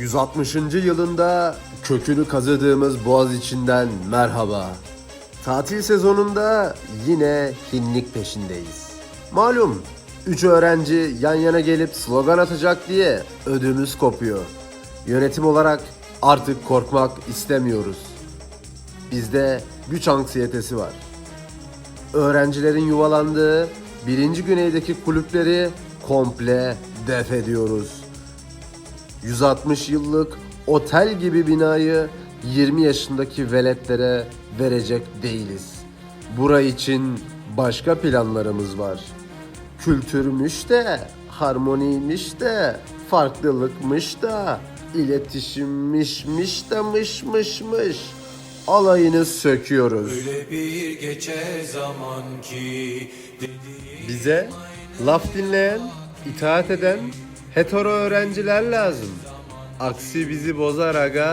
160. yılında kökünü kazıdığımız Boğaz içinden merhaba. Tatil sezonunda yine hinlik peşindeyiz. Malum 3 öğrenci yan yana gelip slogan atacak diye ödümüz kopuyor. Yönetim olarak artık korkmak istemiyoruz. Bizde güç anksiyetesi var. Öğrencilerin yuvalandığı birinci güneydeki kulüpleri komple def ediyoruz. 160 yıllık otel gibi binayı 20 yaşındaki veletlere verecek değiliz. Bura için başka planlarımız var. Kültürmüş de, harmoniymiş de, farklılıkmış da, iletişimmişmiş de mış mış mış. Alayını söküyoruz. Öyle bir geçer zaman ki Bize laf dinleyen, itaat eden hetero öğrenciler lazım. Aksi bizi bozar aga.